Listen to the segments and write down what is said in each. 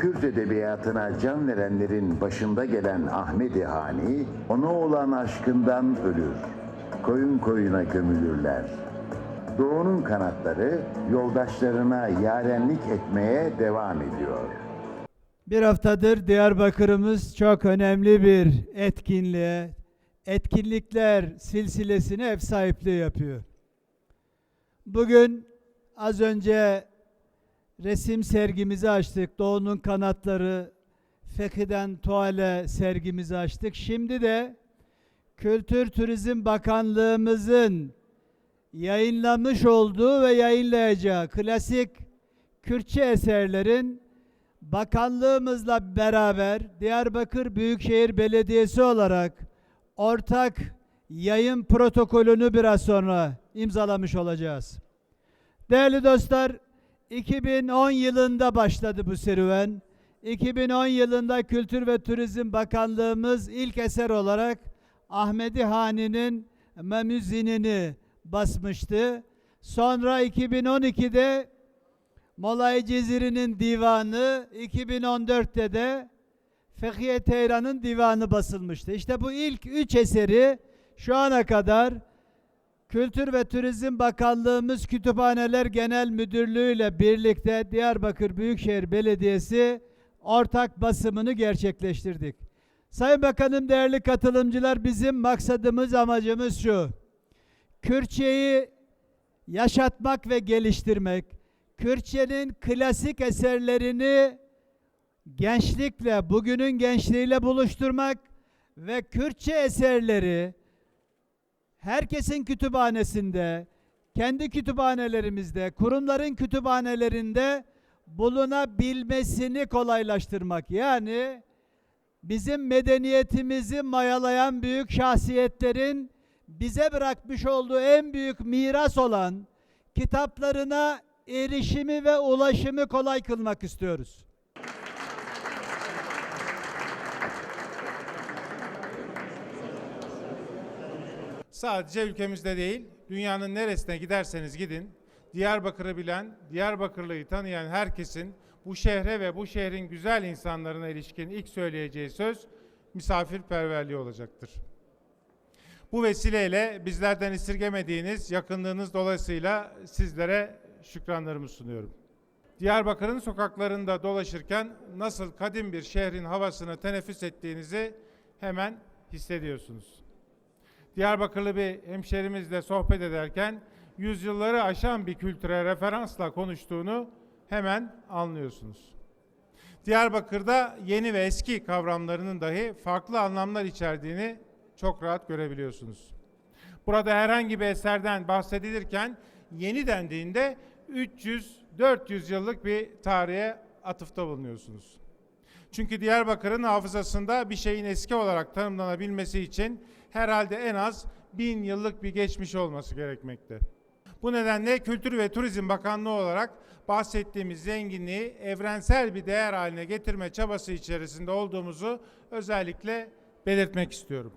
Kürt edebiyatına can verenlerin başında gelen Ahmet Hani, ona olan aşkından ölür. Koyun koyuna gömülürler. Doğu'nun kanatları yoldaşlarına yarenlik etmeye devam ediyor. Bir haftadır Diyarbakır'ımız çok önemli bir etkinliğe, etkinlikler silsilesine ev sahipliği yapıyor. Bugün az önce resim sergimizi açtık. Doğu'nun kanatları Fekhi'den Tuale sergimizi açtık. Şimdi de Kültür Turizm Bakanlığımızın yayınlamış olduğu ve yayınlayacağı klasik Kürtçe eserlerin bakanlığımızla beraber Diyarbakır Büyükşehir Belediyesi olarak ortak yayın protokolünü biraz sonra imzalamış olacağız. Değerli dostlar, 2010 yılında başladı bu serüven. 2010 yılında Kültür ve Turizm Bakanlığımız ilk eser olarak Ahmedi Hani'nin Memüzinini basmıştı. Sonra 2012'de Molay Ceziri'nin divanı, 2014'te de Fekhiye Teyran'ın divanı basılmıştı. İşte bu ilk üç eseri şu ana kadar Kültür ve Turizm Bakanlığımız Kütüphaneler Genel Müdürlüğü ile birlikte Diyarbakır Büyükşehir Belediyesi ortak basımını gerçekleştirdik. Sayın Bakanım, değerli katılımcılar bizim maksadımız, amacımız şu. Kürtçeyi yaşatmak ve geliştirmek, Kürtçenin klasik eserlerini gençlikle, bugünün gençliğiyle buluşturmak ve Kürtçe eserleri herkesin kütüphanesinde, kendi kütüphanelerimizde, kurumların kütüphanelerinde bulunabilmesini kolaylaştırmak. Yani bizim medeniyetimizi mayalayan büyük şahsiyetlerin bize bırakmış olduğu en büyük miras olan kitaplarına erişimi ve ulaşımı kolay kılmak istiyoruz. Sadece ülkemizde değil, dünyanın neresine giderseniz gidin, Diyarbakır'ı bilen, Diyarbakırlı'yı tanıyan herkesin bu şehre ve bu şehrin güzel insanlarına ilişkin ilk söyleyeceği söz misafirperverliği olacaktır. Bu vesileyle bizlerden esirgemediğiniz yakınlığınız dolayısıyla sizlere şükranlarımı sunuyorum. Diyarbakır'ın sokaklarında dolaşırken nasıl kadim bir şehrin havasını teneffüs ettiğinizi hemen hissediyorsunuz. Diyarbakırlı bir hemşerimizle sohbet ederken yüzyılları aşan bir kültüre referansla konuştuğunu hemen anlıyorsunuz. Diyarbakır'da yeni ve eski kavramlarının dahi farklı anlamlar içerdiğini çok rahat görebiliyorsunuz. Burada herhangi bir eserden bahsedilirken yeni dendiğinde 300-400 yıllık bir tarihe atıfta bulunuyorsunuz. Çünkü Diyarbakır'ın hafızasında bir şeyin eski olarak tanımlanabilmesi için herhalde en az bin yıllık bir geçmiş olması gerekmekte. Bu nedenle Kültür ve Turizm Bakanlığı olarak bahsettiğimiz zenginliği evrensel bir değer haline getirme çabası içerisinde olduğumuzu özellikle belirtmek istiyorum.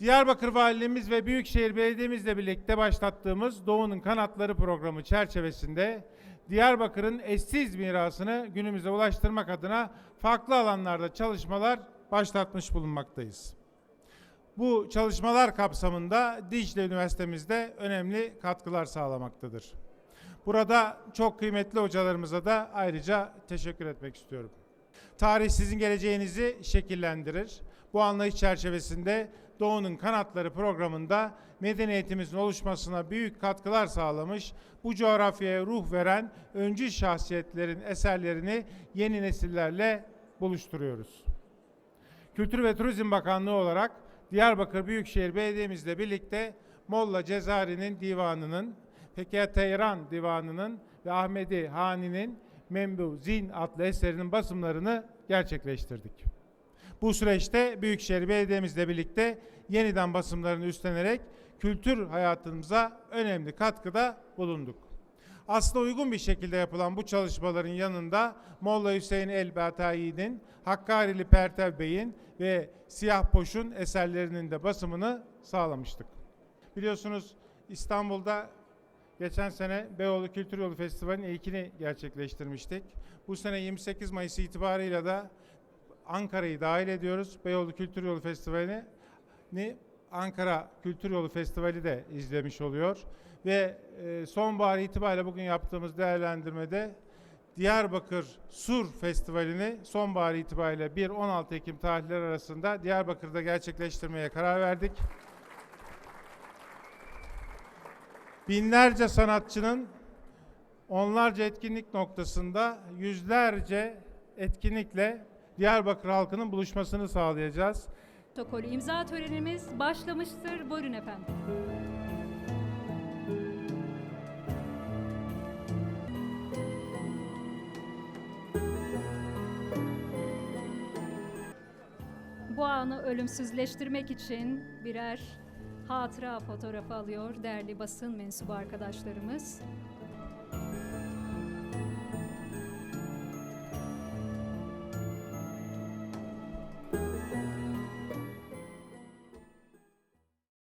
Diyarbakır Valiliğimiz ve Büyükşehir Belediye'mizle birlikte başlattığımız Doğu'nun Kanatları programı çerçevesinde Diyarbakır'ın eşsiz mirasını günümüze ulaştırmak adına farklı alanlarda çalışmalar başlatmış bulunmaktayız. Bu çalışmalar kapsamında Dicle Üniversitemizde önemli katkılar sağlamaktadır. Burada çok kıymetli hocalarımıza da ayrıca teşekkür etmek istiyorum. Tarih sizin geleceğinizi şekillendirir. Bu anlayış çerçevesinde Doğu'nun Kanatları programında medeniyetimizin oluşmasına büyük katkılar sağlamış, bu coğrafyaya ruh veren öncü şahsiyetlerin eserlerini yeni nesillerle buluşturuyoruz. Kültür ve Turizm Bakanlığı olarak Diyarbakır Büyükşehir Belediye'mizle birlikte Molla Cezari'nin divanının, Pekiye Teyran divanının ve Ahmedi Hani'nin Membu Zin adlı eserinin basımlarını gerçekleştirdik. Bu süreçte Büyükşehir Belediye'mizle birlikte yeniden basımlarını üstlenerek kültür hayatımıza önemli katkıda bulunduk. Aslında uygun bir şekilde yapılan bu çalışmaların yanında Molla Hüseyin El Batayi'nin, Hakkari'li Pertev Bey'in ve Siyah Poş'un eserlerinin de basımını sağlamıştık. Biliyorsunuz İstanbul'da geçen sene Beyoğlu Kültür Yolu Festivali'nin ilkini gerçekleştirmiştik. Bu sene 28 Mayıs itibarıyla da Ankara'yı dahil ediyoruz. Beyoğlu Kültür Yolu Festivali'ni ni Ankara Kültür Yolu Festivali de izlemiş oluyor. Ve e, sonbahar itibariyle bugün yaptığımız değerlendirmede Diyarbakır Sur Festivali'ni sonbahar itibariyle 1-16 Ekim tarihleri arasında Diyarbakır'da gerçekleştirmeye karar verdik. Binlerce sanatçının onlarca etkinlik noktasında yüzlerce etkinlikle Diyarbakır halkının buluşmasını sağlayacağız. Protokolü imza törenimiz başlamıştır. Buyurun efendim. Bu anı ölümsüzleştirmek için birer hatıra fotoğrafı alıyor değerli basın mensubu arkadaşlarımız.